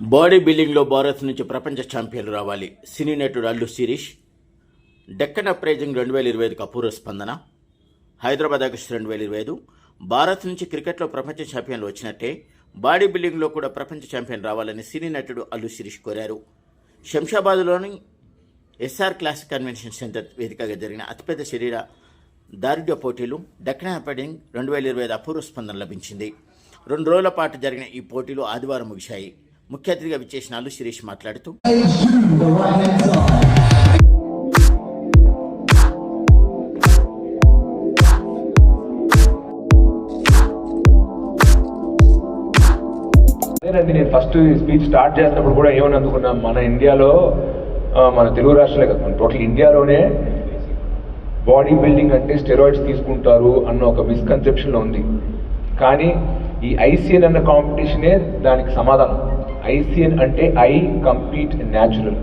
Body బిల్డింగ్లో భారత్ నుంచి ప్రపంచ ఛాంపియన్లు రావాలి. సినీ నటుడు అల్లు శిరీష్ డెక్కన్ అప్రైజింగ్ రెండు వేల ఇరవై ఐదుకు అపూర్వ స్పందన హైదరాబాద్ ఆగస్టు రెండు వేల ఇరవై ఐదు భారత్ నుంచి క్రికెట్లో ప్రపంచ ఛాంపియన్లు వచ్చినట్టే బాడీ బిల్డింగ్లో కూడా ప్రపంచ ఛాంపియన్ రావాలని సినీ నటుడు అల్లు శిరీష్ కోరారు. శంషాబాద్లోని ఎస్ఆర్ క్లాసిక్ కన్వెన్షన్ సెంటర్ వేదికగా జరిగిన అతిపెద్ద శరీర దారుఢ్య పోటీలు డెక్కన్ అప్రైజింగ్ రెండు వేల ఇరవై ఐదు అపూర్వ స్పందన లభించింది. రెండు రోజుల పాటు జరిగిన ఈ పోటీలు ఆదివారం ముగిశాయి. ముఖ్య అతిథిగా విచ్చేసిన అల్లు శిరీష్ మాట్లాడుతూ. అదేనండి నేను ఫస్ట్ స్పీచ్ స్టార్ట్ చేసినప్పుడు కూడా ఏమని అందుకున్నా మన ఇండియాలో మన తెలుగు రాష్ట్రాలే కదా మన టోటల్ ఇండియాలోనే బాడీ బిల్డింగ్ అంటే స్టెరాయిడ్స్ తీసుకుంటారు అన్న ఒక మిస్కన్సెప్షన్లో ఉంది. కానీ ఈ ఐసీఎన్ అన్న కాంపిటీషనే దానికి సమాధానం. ఐసీఎన్ అంటే ఐ కంపీట్ న్యాచురల్.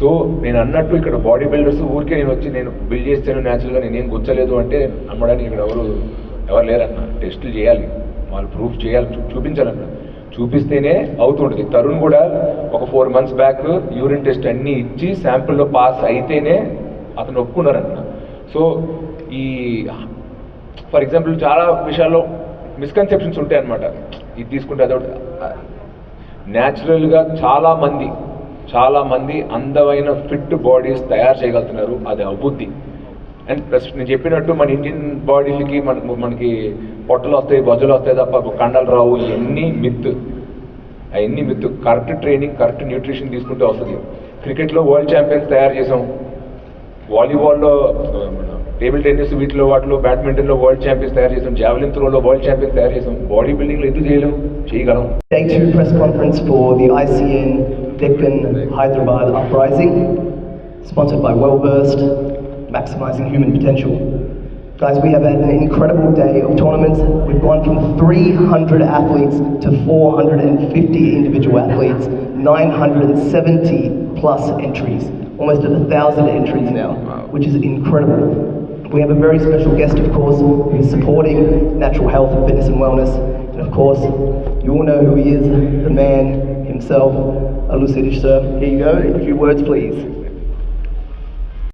సో నేను అన్నట్టు ఇక్కడ బాడీ బిల్డర్స్ ఊరికే నేను వచ్చి నేను బిల్డ్ చేస్తాను న్యాచురల్గా నేనేం గుచ్చలేదు అంటే నమ్మడానికి ఇక్కడ ఎవరు ఎవరు లేరన్న. టెస్టులు చేయాలి. వాళ్ళు ప్రూఫ్ చేయాలి చూ- చూపించాలన్న. చూపిస్తేనే అవుతుంటుంది. తరుణ్ కూడా ఒక four months back urine test అన్నీ ఇచ్చి శాంపుల్లో పాస్ అయితేనే అతను ఒప్పుకున్నారన్న. సో ఈ ఫర్ ఎగ్జాంపుల్ చాలా విషయాల్లో మిస్కన్సెప్షన్స్ ఉంటాయి అనమాట ఇది తీసుకుంటే అదొకటి న్యాచురల్గా చాలామంది చాలామంది అందమైన ఫిట్ బాడీస్ తయారు చేయగలుగుతున్నారు. అది అబుద్ధి. అండ్ ప్లస్ నేను చెప్పినట్టు మన ఇండియన్ బాడీలకి మనకు మనకి పొట్టలు వస్తాయి బజ్జలు వస్తాయి తప్ప కండలు రావు. ఇవన్నీ మిత్ అవన్నీ myth. Correct training correct nutrition తీసుకుంటే వస్తుంది. క్రికెట్లో వరల్డ్ ఛాంపియన్స్ తయారు చేసాం వాలీబాల్లో టేబుల్ టెన్నిస్ వీటిలో వాటిలో బ్యాడ్మింటన్లో వరల్డ్ ఛాంపియన్స్ తయారు చేసాం జావెలిన్ త్రోలో వరల్డ్ ఛాంపియన్స్ తయారు చేసాం బాడీ బిల్డింగ్లో ఎందుకు చేయలేం చేయగలం Day two press conference for the ICN Deccan Hyderabad Uprising, sponsored by Wellburst, Maximizing Human Potential. Guys, we have had an incredible day of tournaments. We've gone from 300 athletes to 450 individual athletes, 970 plus entries, almost at a thousand entries now, which is incredible. We have a very special guest, of course, who's supporting natural health, fitness, and wellness. And of course, you all know who he is, the man himself, Sidish, sir. Here you go. A few words, please.